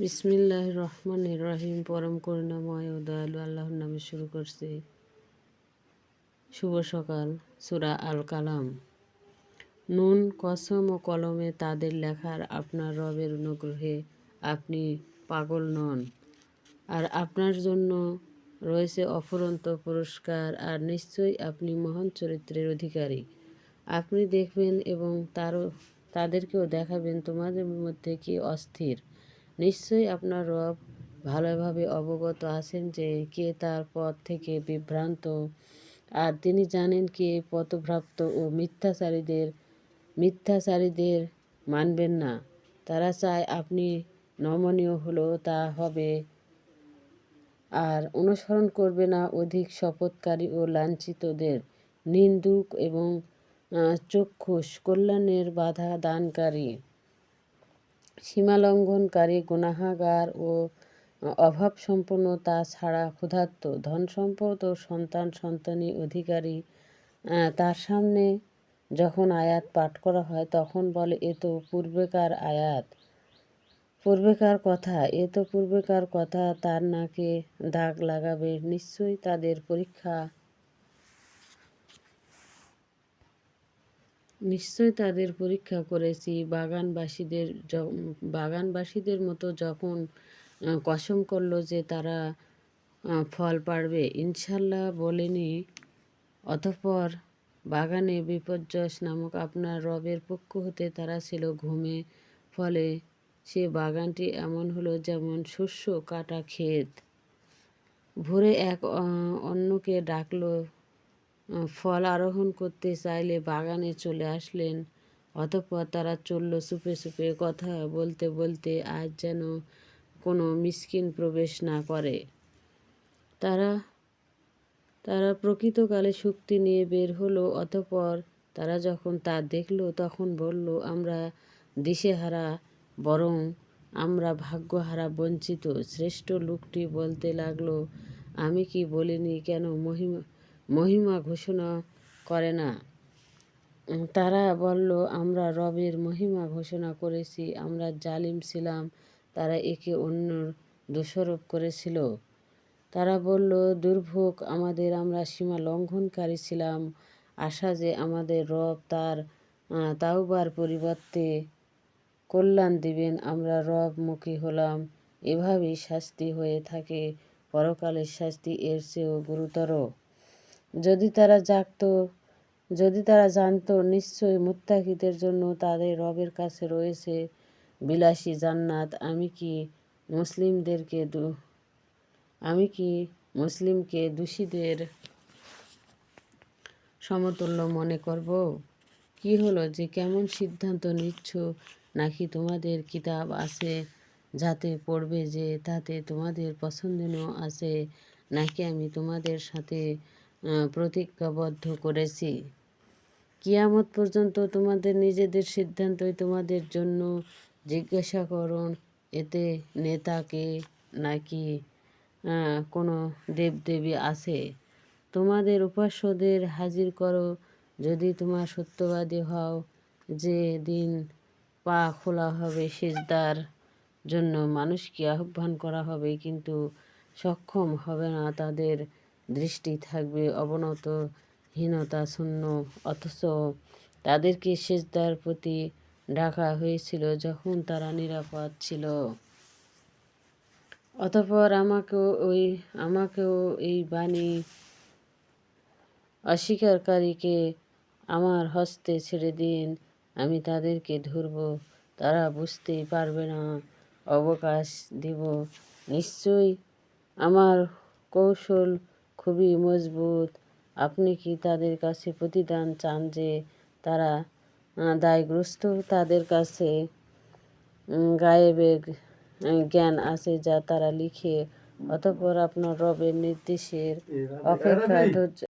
বিসমিল্লাহ রহমান রহিম, পরম করুণাময় ও দয়ালু আল্লাহর নামে শুরু করছি। শুভ সকাল, সুরা আল কালাম নুন, কসম ও কলমে তাদের লেখার আপনার রবের অনুগ্রহে আপনি পাগল নন। আর আপনার জন্য রয়েছে অফুরন্ত পুরস্কার আর নিশ্চয়ই আপনি মহান চরিত্রের অধিকারী। আপনি দেখবেন এবং তারও, তাদেরকেও দেখাবেন তোমাদের মধ্যে কি অস্থির। নিশ্চয়ই আপনার রব ভালোভাবে অবগত আছেন যে কে তার পথ থেকে বিভ্রান্ত। আর তিনি জানেন কে পথভ্রাপ্ত ও মিথ্যাচারীদের মিথ্যাচারীদের মানবেন না। তারা চায় আপনি নমনীয় হলেও তা হবে। আর অনুসরণ করবে না অধিক শপথকারী ও লাঞ্ছিতদের। নিন্দুক এবং চক্ষুষ কল্যাণের বাধা দানকারী। সীমালঙ্ঘনকারী গুনাহাগার ও অভাবসম্পন্ন তা ছাড়া ক্ষুধার্ত, ধন সম্পদ ও সন্তান সন্তানী অধিকারী তার সামনে যখন আয়াত পাঠ করা হয় তখন বলে, এ তো পূর্বেকার আয়াত। পূর্বেকার কথা, এ তো পূর্বেকার কথা, তার নাকে দাগ লাগাবে, নিশ্চয়ই তাদের পরীক্ষা নিশ্চয় তাদের পরীক্ষা করেছি। বাগানবাসীদের বাগানবাসীদের মতো যখন কসম করল যে তারা ফল পাড়বে, ইনশাল্লাহ বলেনি। অতঃপর বাগানে বিপর্যয় নামক আপনার রবের পক্ষ হতে তারা ছিল ঘুমে। ফলে সে বাগানটি এমন হলো যেমন শস্য, কাটা, ক্ষেত। ভোরে এক অন্যকে ডাকলো ফল আরোহণ করতে চাইলে বাগানে চলে আসলেন। অতঃপর তারা চলল চুপে চুপে কথা বলতে বলতে আজ যেন কোনো মিসকিন প্রবেশ না করে। তারা তারা প্রকৃতকালে শক্তি নিয়ে বের হলো, অতঃপর তারা যখন তা দেখল তখন বলল, আমরা দিশেহারা, বরং আমরা ভাগ্যহারা, বঞ্চিত। শ্রেষ্ঠ লোকটি বলতে লাগল, আমি কি বলিনি কেন মহিমা মহিমা ঘোষণা করে না। তারা বলল, আমরা রবের মহিমা ঘোষণা করেছি, আমরা জালিম ছিলাম, তারা একে অন্যর দোষারোপ করেছিল। তারা বলল, দুর্ভোগ, আমাদের আমরা সীমা লঙ্ঘনকারী ছিলাম, আশা যে আমাদের রব তার তাওবার পরিবর্তে কল্যাণ দিবেন, আমরা রব মুখী হলাম। এভাবেই শাস্তি হয়ে থাকে, পরকালের শাস্তি এর চেয়েও গুরুতর। যদি তারা জাগত, যদি তারা জানতো, নিশ্চয়ই মুত্তাকিদের জন্য তাদের রবের কাছে রয়েছে বিলাসী জান্নাত। আমি কি মুসলিমদেরকে আমি কি মুসলিমকে দোষীদের সমতুল্য মনে করব? কি হলো যে কেমন সিদ্ধান্ত নিচ্ছ? নাকি তোমাদের কিতাব আছে যাতে পড়বে যে তাতে তোমাদের পছন্দনীয় আছে? নাকি আমি তোমাদের সাথে প্রতিজ্ঞাবদ্ধ করেছি। কিয়ামত পর্যন্ত তোমাদের নিজেদের সিদ্ধান্তই তোমাদের জন্য জিজ্ঞাসা করুন, এতে নেতাকে নাকি কোনো দেবদেবী আছে? তোমাদের উপাস্যদের হাজির করো, যদি তোমার সত্যবাদী হও, যে দিন পা খোলা হবে সেজদার জন্য মানুষকে আহ্বান করা হবে, কিন্তু সক্ষম হবে না তাদের দৃষ্টি থাকবে, অবনত, হীনতা, শূন্য, অথচ তাদেরকে সেজদার প্রতি ডাকা হয়েছিল যখন তারা নিরাপদ ছিল। অতপর আমাকেও ওই, আমাকেও এই বাণী অস্বীকারীকে আমার হস্তে ছেড়ে দিন, আমি তাদেরকে ধরব, তারা বুঝতেই পারবে না, অবকাশ দিব। নিশ্চয়ই আমার কৌশল খুবই মজবুত। আপনি কি তাদের কাছে প্রতিদান চান যে তারা দায়গ্রস্ত? তাদের কাছে গায়েবের জ্ঞান আছে যা তারা লিখে অতঃপর আপনার রবের নির্দেশের অপেক্ষা ধৈর্য